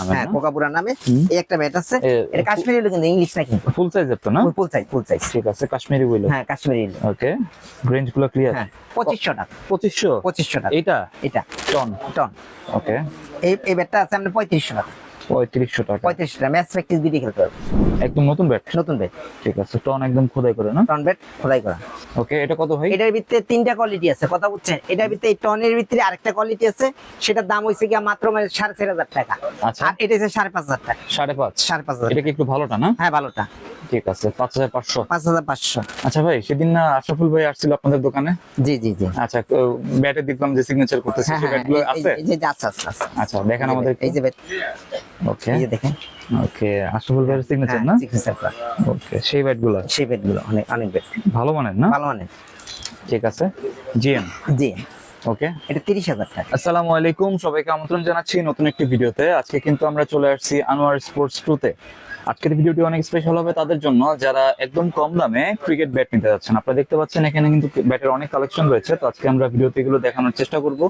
নামে হ্যাঁ না? নামে। এই একটা ব্যাট আছে। এটা কাশ্মীরি হলো কিন্তু ইংলিশ না কিন্তু ফুল সাইজের তো না? ফুল সাইজ ফুল সাইজ ঠিক আছে কাশ্মীরি উইল হ্যাঁ কাশ্মীরি ওকে রেঞ্জগুলো ক্লিয়ার হ্যাঁ পঁচিশশো টাকা। পঁচিশশো? পঁচিশশো টাকা। এইটা? এটা টন? টন। ওকে। এই এই ব্যাটটা আছে আপনার পঁয়ত্রিশশো টাকা। পঁয়ত্রিশশো টাকা। পঁয়ত্রিশশো টাকা। ম্যাচ প্র্যাকটিস বিডি খেলতে পারবে একদম নতুন ব্যাট নতুন ব্যাট ঠিক আছে টন একদম খোদাই করে না? টন ব্যাট খোদাই করা। ওকে এটা কত ভাই? এটার ভিতরে তিনটা কোয়ালিটি আছে কথা বুঝছেন? এটার ভিতরে এই টনের ভিতরে আরেকটা কোয়ালিটি আছে সেটার দাম হইছে গিয়া মাত্র মানে সাড়ে চার হাজার টাকা। আচ্ছা। আর এটা হচ্ছে সাড়ে পাঁচ হাজার টাকা। সাড়ে পাঁচ। সাড়ে পাঁচ হাজার এটা কি একটু ভালোটা না? হ্যাঁ ভালোটা। ঠিক আছে পাঁচ হাজার পাঁচশো। পাঁচ হাজার পাঁচশো। আচ্ছা ভাই সেদিন না আশরাফুল ভাই আসছিল আপনাদের দোকানে? জি জি জি। আচ্ছা ব্যাটে দেখলাম যে সিগনেচার করতেছে হ্যাঁ সেই ব্যাটগুলো আছে? এই যে আচ্ছা আচ্ছা আচ্ছা দেখেন আমাদের এই যে ব্যাট ওকে এই যে দেখেন। ওকে আশরাফুল ভাইয়ের সিগনেচার না? সিগনেচার ওকে সেই ব্যাটগুলো সেই ব্যাটগুলো অনেক অনেক ব্যাট। ভালো মানের না? ভালো মানের। ঠিক আছে। জিএম? জি ওকে? এটা তিরিশ হাজার টাকা। আসসালামু আলাইকুম সবাইকে আমন্ত্রণ জানাচ্ছি নতুন একটি ভিডিওতে। আজকে কিন্তু আমরা চলে আসছি আনোয়ার স্পোর্টস টুতে। আজকের ভিডিওটি অনেক স্পেশাল হবে তাদের জন্য। যারা একদম কম দামে ক্রিকেট ব্যাট নিতে যাচ্ছেন আপনারা দেখতে পাচ্ছেন এখানে কিন্তু ব্যাটের অনেক কালেকশন রয়েছে। তো আজকে আমরা ভিডিওতে এগুলো দেখানোর চেষ্টা করব।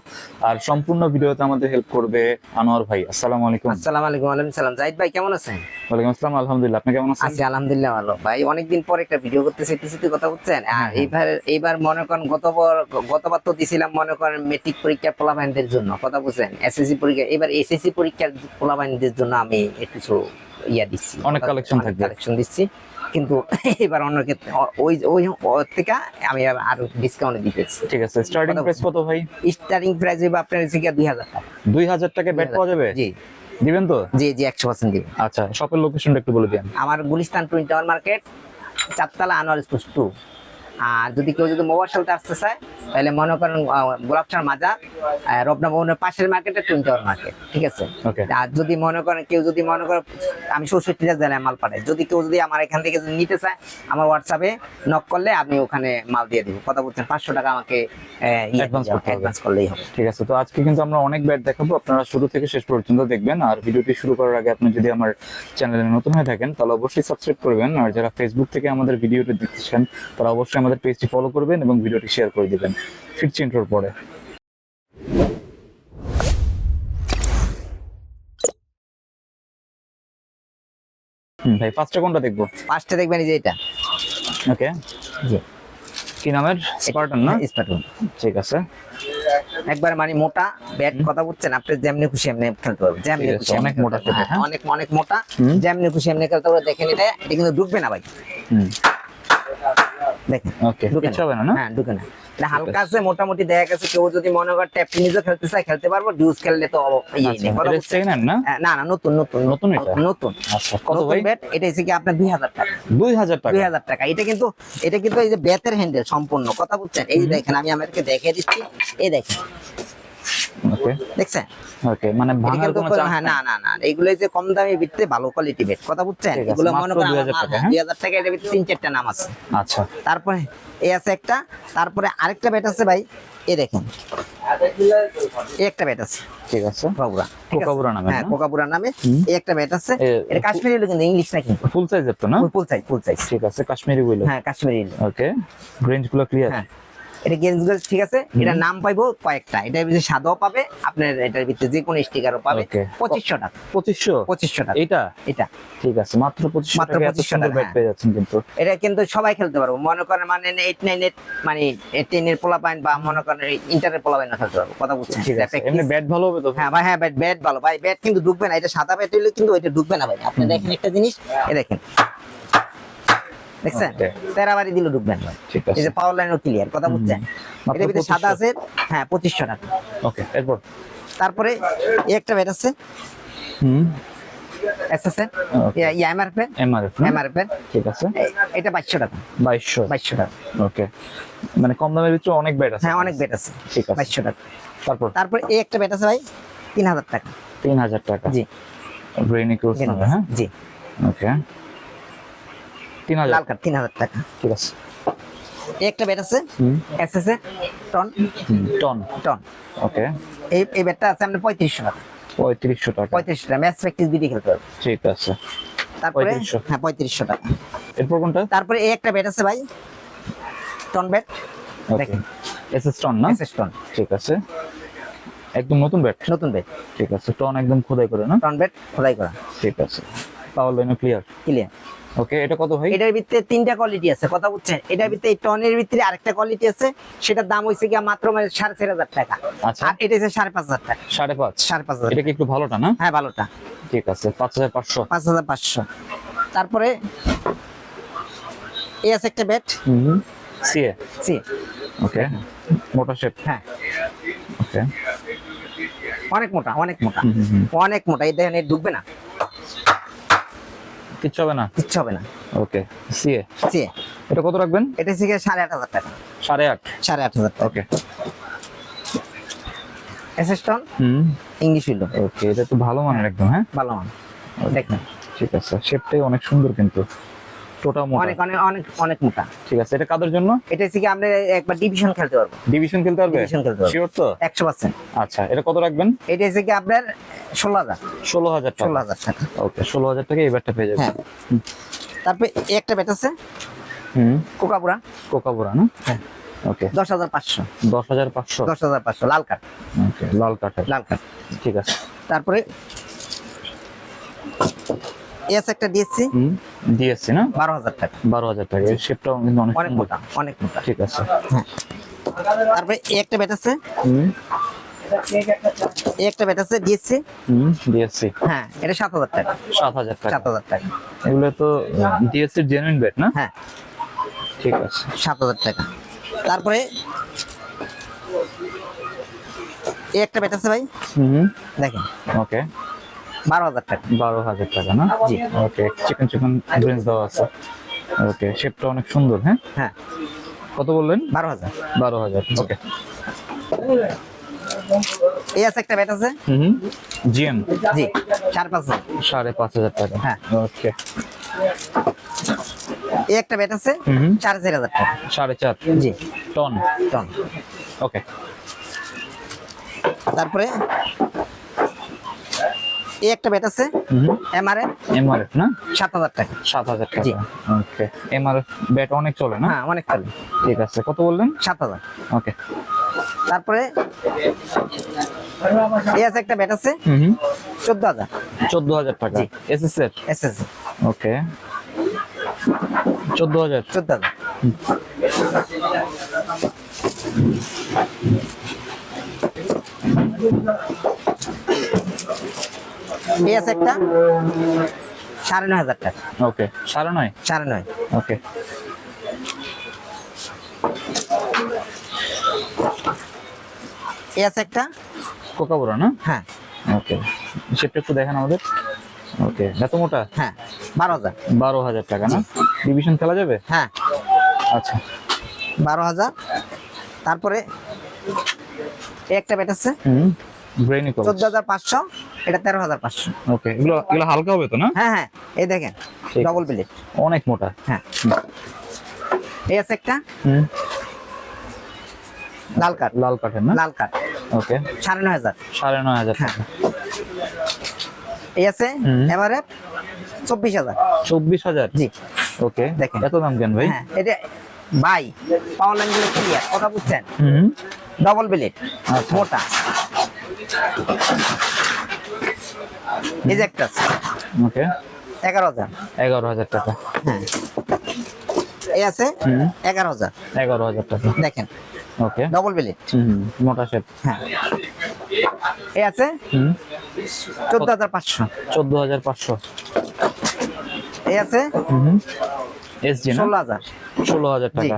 আর সম্পূর্ণ ভিডিওতে আমাদের হেল্প করবে আনোয়ার ভাই। আসসালামু আলাইকুম। আসসালামু আলাইকুম ওয়ালাইকুম সালাম। জাহিদ ভাই কেমন আছেন? ওয়ালাইকুম আসসালাম আলহামদুলিল্লাহ। আপনি কেমন আছেন? আছি আলহামদুলিল্লাহ ভালো। ভাই অনেকদিন পর একটা ভিডিও করতে চাইতেছি। কথা বুঝছেন আর এইবার এইবার মনে করেন গতবার গতবার তো দিছিলাম মনে করেন মেট্রিক পরীক্ষা পোলাবাইনদের জন্য কথা বুঝছেন? এসএসসি পরীক্ষা এবার এসএসসি পরীক্ষার পোলাবাইনদের জন্য আমি একটু ইয়া দিচ্ছি। অনেক collection থাকবে। কালেকশন দিচ্ছি। কিন্তু এবার অন্য ক্ষেত্রে ওই ওই থেকে আমি আরও ডিসকাউন্ট দিতেছি ঠিক আছে স্টার্টিং প্রাইস কত ভাই? স্টার্টিং প্রাইস হবে আপনার হচ্ছে গিয়ে দুই হাজার টাকা। দুই হাজার ব্যাট পাওয়া যাবে? জি। দিবেন তো? জি জি একশো পার্সেন্ট দিবেন। আচ্ছা শপের লোকেশনটা একটু বলে দিন। আমার গুলিস্তান টুইন টাওয়ার মার্কেট চারতলা আনোয়ার স্পোর্টস টু আর যদি কেউ যদি মোবাইল সালতে আসতে চায় তাহলে মনে করেন গোলাপচার মাজার রবনা ভবনের পাশের মার্কেটে টুইন টাওয়ার মার্কেট ঠিক আছে? আর যদি মনে করেন কেউ যদি মনে করেন আমি ষষ্ঠীটা জেলায় মাল পাঠাই যদি কেউ যদি আমার এখান থেকে যদি নিতে চায় আমার হোয়াটসঅ্যাপে নক করলে আমি ওখানে মাল দিয়ে দিব। কথা বলছেন পাঁচশো টাকা আমাকে। অ্যাডভান্স করলেই হবে। ঠিক আছে তো আজকে কিন্তু আমরা অনেক ব্যাট দেখাবো। আপনারা শুরু থেকে শেষ পর্যন্ত দেখবেন। আর ভিডিওটি শুরু করার আগে আপনি যদি আমার চ্যানেলে নতুন হয়ে থাকেন তাহলে অবশ্যই সাবস্ক্রাইব করবেন। আর যারা ফেসবুক থেকে আমাদের ভিডিওটি দেখতেছেন তারা অবশ্যই আমাদের পেজটি ফলো করবেন এবং ভিডিওটি শেয়ার করে দিবেন। ফিরছি ইন্ট্রোর পরে। ভাই ফার্স্টে কোনটা দেখব? পাঁচটা দেখবেন এই যে এটা। ওকে। জি। কি নামের? স্পার্টন না? স্পার্টন ঠিক আছে। একবার মানে মোটা ব্যাট কথা বলছেন আপনি যেমনি খুশি এমনি খেলতে পারবেন যেমনি খুশি অনেক মোটা হ্যাঁ, অনেক অনেক মোটা। যেমনি খুশি এমনি খেলতে পারবেন। দেখেন এটা এটা কিন্তু ঢুকবে না ভাই। দেখেন ওকে হবে না না? হ্যাঁ ঢুকে না এটা হালকা আছে মোটামুটি দেখা গেছে কেউ যদি মনে করে ট্যাপ নিজে খেলতে চায় খেলতে পারব। খেললে তো ইয়ে আচ্ছা না? হ্যাঁ, না না নতুন নতুন। নতুন নতুন আচ্ছা কত ভাই? ব্যাট এটা হচ্ছে কি আপনার দুই হাজার টাকা। দুই হাজার টাকা? দুই হাজার টাকা। এটা কিন্তু এটা কিন্তু এই যে বেতের হ্যান্ডেল সম্পূর্ণ। কথা বুঝছেন এই দেখেন আমি আমাদেরকে দেখে দিচ্ছি। এই দেখেন। ওকে দেখছেন? ওকে মানে ভাঙার কোনো চান্স হ্যাঁ না না না এগুলো যে কম দামি ভিত্তিতে ভালো কোয়ালিটি বেড কথা বুঝছেন? এগুলো মনে করেন 2000 টাকা, হ্যাঁ? দুই হাজার টাকা এটা তিন চারটা নাম আছে। আচ্ছা। তারপরে এই আছে একটা তারপরে আরেকটা ব্যাট আছে ভাই এই দেখেন। একটা ব্যাট আছে। ঠিক আছে। কোকাবুরা ঠিক কোকাবুরা নামে হ্যাঁ কোকাবুরা নামে। এই একটা ব্যাট আছে। এ- এটা কাশ্মীরি হলো কিন্তু ইংলিশ না কিন্তু। ফুল সাইজের তো না? ফুল সাইজ ফুল সাইজ ঠিক আছে কাশ্মীরি উইল হ্যাঁ কাশ্মীরি। ওকে রেঞ্জগুলো ক্লিয়ার হ্যাঁ। এটা গেঞ্জ গেঞ্জ ঠিক আছে? এটা নাম পাইবো কয়েকটা। এটার ভিতরে সাদাও পাবে আপনার এটার ভিতরে যে কোনো স্টিকারও পাবে. পঁচিশশো টাকা। পঁচিশশো? পঁচিশশো টাকা। এইটা এটা। ঠিক আছে মাত্র পঁচিশশো মাত্র 2500 টাকা, ব্যাট। পেয়ে যাচ্ছেন কিন্তু। এটা কিন্তু সবাই খেলতে পারব। মনে করেন মানে এইট নাইন এইট মানে টেন এর পোলা পাইন বা মনে করেন ইন্টারের পোলা পাইন খেলতে পারব। কথা বুঝছেন ঠিক আছে এমনি ব্যাট ভালো হবে তো? হ্যাঁ ভাই হ্যাঁ ব্যাট ব্যাট ভালো। ভাই ব্যাট কিন্তু ঢুকবে না। এটা সাদা ব্যাট হইলে কিন্তু ওইটা ঢুকবে না ভাই। আপনি দেখেন একটা জিনিস। এ দেখেন। দেখছেন. তেরাবারি দিলে ঢুকবেন ঠিক এই যে পাওয়ার লাইনও ক্লিয়ার কথা বুঝছেন? এটার ভিতরে সাদা আছে হ্যাঁ পঁচিশশো টাকা। ওকে এরপর? তারপরে একটা ব্যাট আছে। হুম। এসএসএন. এমআরএফ এমআরএফ এমআরএফ ঠিক আছে। এটা টাকা। টাকা। ওকে। মানে কম দামের ভিতরে অনেক ব্যাট আছে। হ্যাঁ অনেক ব্যাট আছে। ঠিক আছে। বাইশশো টাকা। তারপর? তারপরে এই একটা ব্যাট আছে ভাই তিন হাজার টাকা। তিন হাজার টাকা। জি। ব্রেনি হ্যাঁ? জি। ওকে। তিন হাজার। লাল কার্ড তিন হাজার টাকা। ঠিক আছে। একটা ব্যাট আছে। হুম। এসএস এর টন টন টন ওকে। এই এই ব্যাটটা আছে আপনার পঁয়ত্রিশশো টাকা। পঁয়ত্রিশশো টাকা। পঁয়ত্রিশশো টাকা। ম্যাচ প্র্যাকটিস বিডি খেলতে পারবে ঠিক আছে। তারপরে? হ্যাঁ পঁয়ত্রিশশো টাকা। এরপর কোনটা? তারপরে এই একটা ব্যাট আছে ভাই। টন ব্যাট দেখেন। এসএস টন না? এসএস টন ঠিক আছে। একদম নতুন ব্যাট নতুন বেড ঠিক আছে। টন একদম খোদাই করে না? টন বেড খোদাই করা। ঠিক আছে। পাওয়ার লাইনও ক্লিয়ার ক্লিয়ার ওকে এটা কত ভাই? এটার ভিতরে তিনটা কোয়ালিটি আছে কথা বুঝছেন? এটার ভিতরে এই টনের ভিতরে আরেকটা কোয়ালিটি আছে সেটার দাম হয়েছে গিয়া মাত্র মানে সাড়ে চার হাজার টাকা। আচ্ছা। আর এটা হচ্ছে সাড়ে পাঁচ হাজার টাকা। সাড়ে পাঁচ? সাড়ে পাঁচ হাজার এটা কি একটু ভালোটা না? হ্যাঁ ভালোটা। ঠিক আছে পাঁচ হাজার পাঁচশো। পাঁচ হাজার পাঁচশো। তারপরে এই আছে একটা হুম সিএ সি ওকে মোটা শেপ হ্যাঁ। ওকে অনেক মোটা অনেক মোটা। অনেক মোটা এই দেখেন ঢুকবে না। কিচ্ছু হবে না? কিচ্ছু হবে না। Okay CA? সিএ। এটা কত রাখবেন? এটা সিএ সাড়ে আট হাজার টাকা। সাড়ে আট? সাড়ে আট হাজার টাকা। ওকে। অ্যাসিস্ট্যান্ট? হুম। ইংলিশ ফিল্ড ওকে এটা তো ভালো মানের একদম হ্যাঁ? ভালো মান দেখেন। ঠিক আছে শেপটাই অনেক সুন্দর কিন্তু। টোটা মোটা। অনেক অনেক অনেক অনেক মোটা। ঠিক আছে এটা কাদের জন্য? এটা হচ্ছে কি আমরা একবার ডিভিশন খেলতে পারব। ডিভিশন খেলতে পারবে? ডিভিশন খেলতে পারব। শিওর তো? একশো পার্সেন্ট আচ্ছা এটা কত রাখবেন? এটা হচ্ছে কি আপনার ষোলো হাজার। ষোলো হাজার ষোলো টাকা হাজার টাকা। ওকে ষোলো হাজার টাকা এই পেয়ে যাবে হ্যাঁ। তারপরে একটা ব্যাট আছে। হুম। কোকাপুরা। কোকাবুরা না? হ্যাঁ। ওকে। দশ হাজার পাঁচশো। দশ হাজার পাঁচশো? দশ হাজার পাঁচশো লাল কাঠ ওকে লাল কাঠের লাল কাঠ ঠিক আছে। তারপরে এস একটা ডিএসসি হুম ডিএসসি না? বারো হাজার টাকা। বারো হাজার টাকা। এই শেপটাও কিন্তু অনেক অনেক মোটা অনেক মোটা। ঠিক আছে। তারপরে এই একটা ব্যাট আছে। এই একটা ব্যাট আছে ডিএসসি হুম ডিএসসি হ্যাঁ এটা সাত হাজার টাকা। সাত হাজার টাকা। সাত হাজার টাকা। এগুলো তো ডিএসসি জেনুইন ব্যাট না? হ্যাঁ। ঠিক আছে। সাত হাজার টাকা। তারপরে এই একটা ব্যাট আছে ভাই। হুম দেখেন। ওকে বারো হাজার টাকা। বারো হাজার টাকা না? জি। ওকে চিকেন চিকেন ড্রিঙ্কস দেওয়া আছে। ওকে শেপটা অনেক সুন্দর হ্যাঁ? হ্যাঁ। কত বললেন? বারো হাজার। বারো হাজার ওকে। এই আছে একটা ব্যাট আছে? হুম জিএম? জি সাড়ে পাঁচ হাজার। সাড়ে পাঁচ হাজার টাকা। হ্যাঁ। ওকে। এই একটা ব্যাট আছে? হুম। সাড়ে চার হাজার টাকা। সাড়ে চার? জি। টন? টন। ওকে। তারপরে এই একটা ব্যাট আছে। এমআরএফ এমআরএফ না? সাত হাজার টাকা। সাত হাজার জি। টাকা ওকে এমআরএফ ব্যাট অনেক চলে না? হ্যাঁ অনেক চলে। ঠিক আছে। কত বললেন? সাত হাজার। ওকে তারপরে এই আছে একটা ব্যাট আছে। হুম হুম। চোদ্দ হাজার। চোদ্দ হাজার টাকা। জি। এসএস এর এস এস ওকে চোদ্দ হাজার। চোদ্দ হাজার। এই আছে একটা সাড়ে নয় হাজার টাকা। ওকে। সাড়ে নয়? সাড়ে নয়। ওকে। এই আছে একটা কোকাবুরা না? হ্যাঁ। ওকে। শেপটা একটু দেখেন আমাদের। ওকে। এত মোটা? হ্যাঁ বারো হাজার। বারো হাজার টাকা না? ডিভিশন খেলা যাবে? হ্যাঁ। আচ্ছা। বারো হাজার। তারপরে একটা ব্যাট আছে। হুম ব্রেইনি কল চোদ্দ হাজার পাঁচশো। এটা তেরো হাজার পাঁচশো। ওকে এগুলো এগুলো হালকা হবে তো না? হ্যাঁ হ্যাঁ এই দেখেন ডবল প্লেট অনেক মোটা। হ্যাঁ। এই আছে একটা? লাল কাঠ। লাল কাঠের না? লাল কাঠ। ওকে। সাড়ে নয় হাজার। সাড়ে নয় হাজার হ্যাঁ। এই আছে? এবারে চব্বিশ হাজার। চব্বিশ হাজার? জি। ওকে। দেখেন। এত দাম কেন ভাই? হ্যাঁ এটা বাই পাওয়ার লাইনগুলো ক্লিয়ার কথা বুঝছেন? ডবল প্লেট আচ্ছা। মোটা। এই যে একটা আছে। ওকে। এগারো হাজার। এগারো হাজার টাকা। হ্যাঁ। এই আছে হুম। এগারো হাজার। এগারো হাজার টাকা। দেখেন। ওকে। ডবল হুম মোটা শেপ হ্যাঁ। এই আছে হুম। চোদ্দ হাজার পাঁচশো। চোদ্দ হাজার পাঁচশো। এই আছে হুম এসজি ষোলো হাজার। ষোলো হাজার টাকা।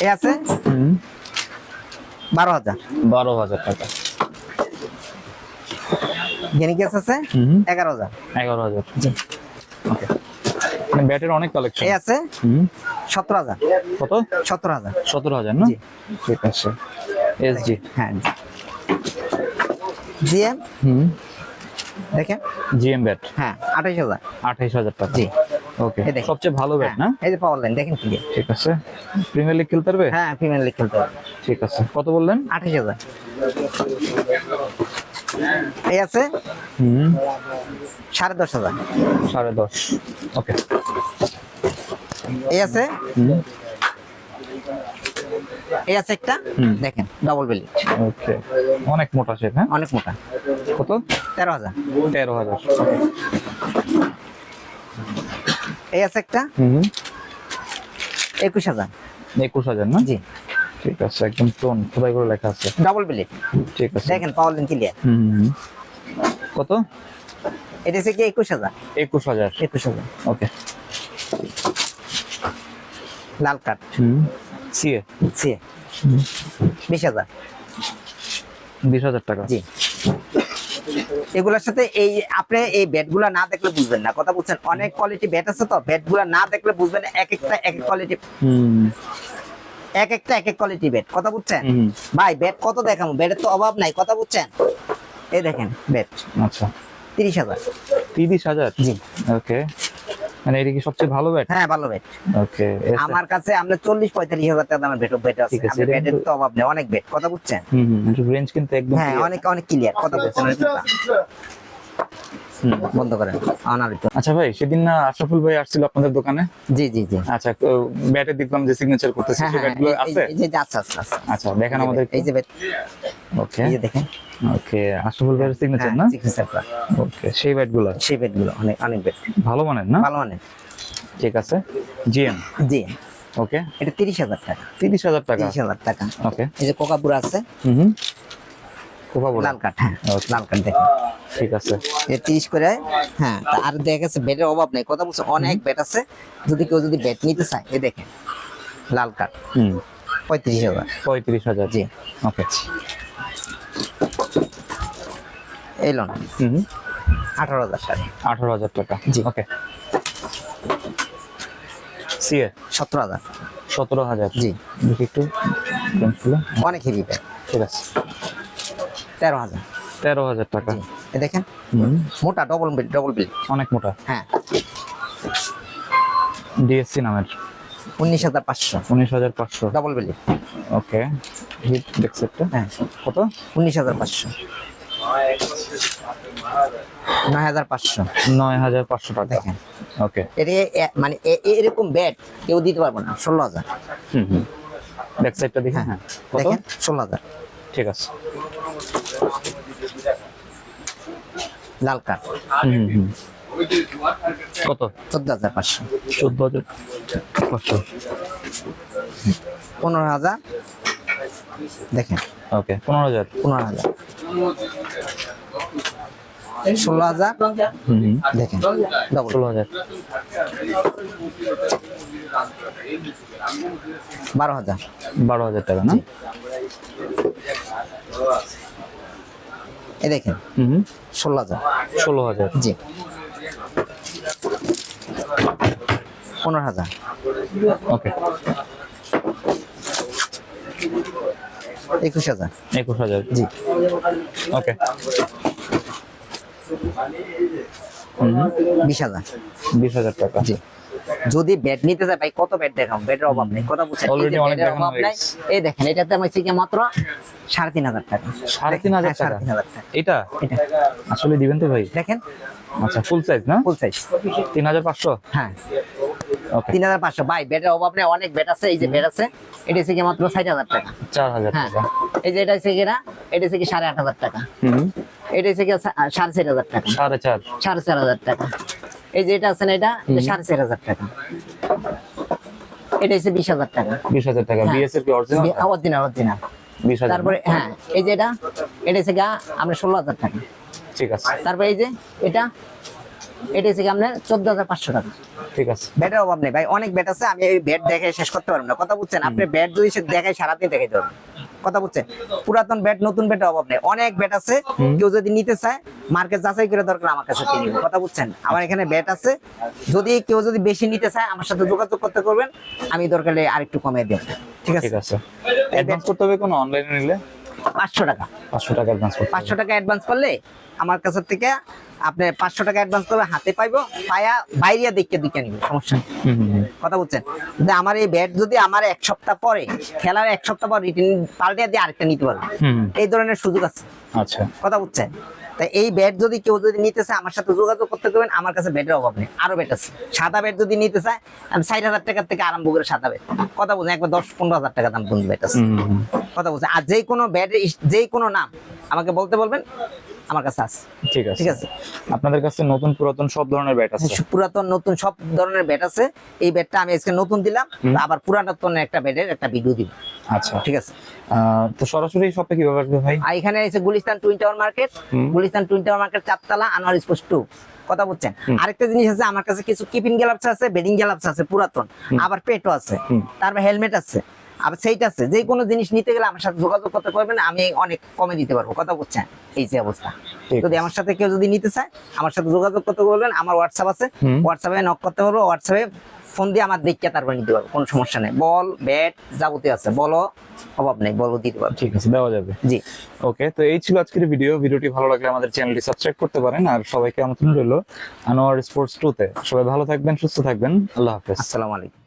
এই আছে হুম। বারো হাজার। বারো হাজার টাকা। গেনিকেস আছে? এগারো হাজার। এগারো হাজার। ওকে মানে ব্যাটের অনেক কালেকশন এই আছে? সতেরো হাজার। কত? সতেরো হাজার। সতেরো হাজার না? ঠিক আছে। এসজি হ্যাঁ জিএম হুম। দেখেন। জিএম ব্যাট হ্যাঁ আঠাইশ হাজার। আঠাইশ হাজার টাকা। জি। ওকে সবচেয়ে ভালো ব্যাট না? এই যে পাওয়ার লাইন দেখেন কি? ঠিক আছে। প্রিমিয়ার লিগ খেলতে পারবে? হ্যাঁ ফিমেল লিগ খেলতে হবে ঠিক আছে। কত বললেন? আঠাইশ হাজার। এই আছে? সাড়ে দশ হাজার। সাড়ে দশ। ওকে। এই আছে? এই আছে একটা। দেখেন ডবল বেলি ওকে। অনেক মোটা শেপ হ্যাঁ? অনেক মোটা। কত? তেরো হাজার। তেরো হাজার। এই আছে একটা? একুশ হাজার। একুশ হাজার না? জি। ঠিক আছে একদম টোন খোদাই করে লেখা আছে। ডবল বেলি ঠিক আছে। দেখেন পাওয়ার লিন ক্লিয়ার হুম। কত? এটা হচ্ছে কি একুশ হাজার। একুশ হাজার। একুশ হাজার। ওকে। লাল কাঠ হুম। সিএ সি বিশ হাজার। বিশ হাজার টাকা। জি। এগুলোর সাথে এই আপনি এই ব্যাটগুলা না দেখলে বুঝবেন না। কথা বুঝছেন অনেক কোয়ালিটি ব্যাট আছে তো? ব্যাটগুলা না দেখলে বুঝবেন না, এক একটা এক এক কোয়ালিটি হুম। এক একটা এক এক কোয়ালিটি বেড কথা বুঝছেন? ভাই বেড কত দেখাবো? বেডের তো অভাব নাই কথা বুঝছেন? এই দেখেন বেড আচ্ছা। তিরিশ হাজার। তিরিশ হাজার? জি। ওকে মানে এটা কি সবচেয়ে ভালো ব্যাট হ্যাঁ ভালো ব্যাট ওকে আমার কাছে আমরা চল্লিশ পঁয়তাল্লিশ হাজার টাকা দামের ব্যাট ব্যাট আছে। এটা ব্যাটের তো অভাব নেই অনেক ব্যাট কথা বুঝছেন? হুম হুম রেঞ্জ কিন্তু একদম হ্যাঁ। অনেক অনেক ক্লিয়ার কথা। হুম। বন্ধ করেন অনারিত আচ্ছা ভাই সেদিন না আশরাফুল ভাই আসছিল আপনাদের দোকানে? জি জি জি। আচ্ছা ব্যাটে দেখলাম যে সিগনেচার করতেছে হ্যাঁ সেই হ্যাঁ ব্যাটগুলো আছে? এই- এই যে আচ্ছা আচ্ছা আচ্ছা আচ্ছা। দেখেন আমাদের এই যে ব্যাট ওকে এই যে দেখেন। ওকে আশরাফুল ভাইয়ের সিগনেচার হ্যাঁ না? করা। ওকে সেই ব্যাটগুলো সেই ব্যাটগুলো অনেক অনেক ব্যাট ভালো মানের না? ভালো মানের। ঠিক আছে। জিএম জি ওকে এটা তিরিশ হাজার টাকা। তিরিশ হাজার টাকা? তিরিশ হাজার টাকা। ওকে এই যে কোকাপুরা আছে। হুম ভালো লাল কাঠ হ্যাঁ. লাল কাঠ দেখেন। ঠিক আছে। এটা তিরিশ করে হ্যাঁ আর দেখা গেছে ব্যাটের অভাব নেই। কথা বলছে অনেক ব্যাট আছে যদি কেউ যদি ব্যাট নিতে চায় এই দেখেন লাল কাঠ হুম। পঁয়ত্রিশ হাজার। পঁয়ত্রিশ হাজার। জি ওকে। এই লোন হুম আঠারো হাজার টাকা আঠারো হাজার টাকা। জি। ওকে। সিএ? সতেরো হাজার। সতেরো হাজার। জি। দেখি একটু। অনেক হেভি ব্যাট ঠিক আছে। তেরো হাজার। তেরো হাজার টাকা। দেখেন। মোটা ডবল বিল ডবল বিল অনেক মোটা। হ্যাঁ। ডিএসসি নামের। উনিশ হাজার পাঁচশো। উনিশ হাজার পাঁচশো। ডবল বিল ওকে। হিট ডেক্সেটটা হ্যাঁ। কত? উনিশ হাজার পাঁচশো। নয় হাজার পাঁচশো। নয় হাজার পাঁচশো টাকা। দেখেন। ওকে। এটা মানে এরকম ব্যাট কেউ দিতে পারব না। ষোলো হাজার। হুম হুম। ব্যাক সাইডটা দেখি হ্যাঁ। হ্যাঁ। দেখেন ষোলো হাজার। ঠিক আছে। লাল কাঠ। কত? চোদ্দ হাজার পাঁচশো। চোদ্দ হাজার পাঁচশো। পনেরো হাজার। দেখেন। ওকে পনেরো হাজার। পনেরো হাজার। ষোলো হাজার। দেখেন ডবল ষোলো হাজার। বারো হাজার। বারো হাজার টাকা না? এই দেখেন। ষোলো হাজার। ষোলো হাজার। জি। পনেরো হাজার। ওকে। একুশ হাজার। একুশ হাজার। জি। ওকে। বিশ হাজার। বিশ হাজার টাকা। জি। যদি ব্যাট নিতে চায় ভাই কত ব্যাট দেখাম? ব্যাটের অভাব নেই কথা বুঝছেন? Already অনেক ব্যাটের অভাব নাই। এই দেখেন এটাতে আমার থেকে মাত্র সাড়ে তিন হাজার টাকা। সাড়ে তিন হাজার হ্যাঁ, সাড়ে টাকা তিন হাজার টাকা। এটা? এটা। আসলে দিবেন তো ভাই? দেখেন। আচ্ছা ফুল সাইজ না? ফুল সাইজ তিন হাজার পাঁচশো? হ্যাঁ। ওকে তিন হাজার পাঁচশো। ভাই ব্যাটের অভাব নেই অনেক ব্যাট আছে এই যে ব্যাট আছে এটা থেকে মাত্র ষাট হাজার টাকা। চার হাজার হ্যাঁ। টাকা। এই যে এটা হচ্ছে কিনা এটা হচ্ছে কি সাড়ে আট হাজার টাকা। হুম। এটা হচ্ছে সাড়ে চার হাজার টাকা। সাড়ে চার। সাড়ে চার হাজার টাকা। এই যে এটা আছে না এটা সাড়ে চার হাজার টাকা। এটা হচ্ছে বিশ হাজার টাকা। বিশ হাজার টাকা। হ্যাঁ। কি অরিজিনাল অরিজিনাল অরিজিনাল তারপরে হ্যাঁ এই যে এটা এটা হচ্ছে গা আমরা ষোলো হাজার টাকা। ঠিক আছে। তারপরে এই যে এটা এটা হচ্ছে আপনার চোদ্দ হাজার পাঁচশো টাকা। ঠিক আছে। ব্যাটের অভাব নেই ভাই অনেক ব্যাট আছে আমি এই ব্যাট দেখে শেষ করতে পারব না। কথা বুঝছেন আপনি ব্যাট যদি সে দেখায় সারাদিন দেখাই দেবেন কথা বুঝছেন পুরাতন ব্যাট নতুন ব্যাটের অভাব নেই। অনেক ব্যাট আছে কেউ যদি নিতে চায় মার্কেট যাচাই করে দরকার আমার কাছে কিনে নিবে। কথা বুঝছেন? আমার এখানে ব্যাট আছে। যদি কেউ যদি বেশি নিতে চায় আমার সাথে যোগাযোগ করতে করবেন আমি দরকারে আরেকটু কমিয়ে দেব। ঠিক আছে? ঠিক আছে। অ্যাডভান্স করতে হবে কোনো অনলাইনে নিলে? পাঁচশো টাকা। পাঁচশো টাকা অ্যাডভান্স পাঁচশো টাকা অ্যাডভান্স করলে আমার কাছে থেকে আপনি পাঁচশো টাকা অ্যাডভান্স করবে হাতে পাইবো পায়া বাইরিয়া দেখে দিকে নিবে সমস্যা। কথা বলছেন? যে আমার এই ব্যাট যদি আমার এক সপ্তাহ পরে খেলার এক সপ্তাহ পর রিটার্ন পাল্টে দিয়ে আরেকটা নিতে পারবে। এই ধরনের সুযোগ আছে। আচ্ছা। কথা বুঝছেন তাই এই ব্যাট যদি কেউ যদি নিতে চায় আমার সাথে যোগাযোগ করতে পারবেন। আমার কাছে ব্যাটের অভাব নেই আরও ব্যাট আছে। সাদা ব্যাট যদি নিতে চায় আমি ষাট হাজার টাকার থেকে আরম্ভ করে সাদা ব্যাট কথা বলছেন একবার দশ পনেরো হাজার টাকা দাম কোন ব্যাট আছে? কথা বলছেন আর যে কোনো ব্যাটের যে কোনো নাম আমাকে বলতে বলবেন আমার কাছে আছে। ঠিক আছে। ঠিক আছে? আপনাদের কাছে নতুন পুরাতন সব ধরনের ব্যাট আছে? পুরাতন নতুন সব ধরনের ব্যাট আছে। এই ব্যাটটা আমি আজকে নতুন দিলাম আবার পুরাতন একটা ব্যাটের একটা ভিডিও দিব। আচ্ছা। ঠিক আছে? তো সরাসরি শপে কীভাবে আসবে ভাই? এখানে এসে Gulistan twin tower market Gulistan twin tower market চারতলা আনোয়ার স্পোর্টস টু কথা বলছেন? আরেকটা জিনিস আছে আমার কাছে কিছু কিপিং গ্লাভস আছে বেডিং গ্লাভস আছে পুরাতন। আবার পেটও আছে। তারপর হেলমেট আছে। আবার সেইটা আছে যে কোনো জিনিস নিতে গেলে আমার সাথে যোগাযোগ করতে পারবেন আমি অনেক কমে দিতে পারব কথা বলছেন এই যে অবস্থা। যদি আমার সাথে কেউ যদি নিতে চায় আমার সাথে যোগাযোগ করতে বলবেন আমার হোয়াটসঅ্যাপ আছে হোয়াটসঅ্যাপে নক করতে পারব হোয়াটসঅ্যাপে ফোন দিয়ে আমার দেখে তারপর নিতে পারব কোনো সমস্যা নেই। বল ব্যাট যাবতীয় আছে বলও অভাব নেই বলও দিতে পারব। ঠিক আছে দেওয়া যাবে। জি। ওকে তো এই ছিল আজকের ভিডিও ভিডিওটি ভালো লাগলে আমাদের চ্যানেলটি সাবস্ক্রাইব করতে পারেন আর সবাইকে আমন্ত্রণ রইল আনোয়ার স্পোর্টস টু তে। সবাই ভালো থাকবেন সুস্থ থাকবেন আল্লাহ হাফেজ। আসসালামু আলাইকুম।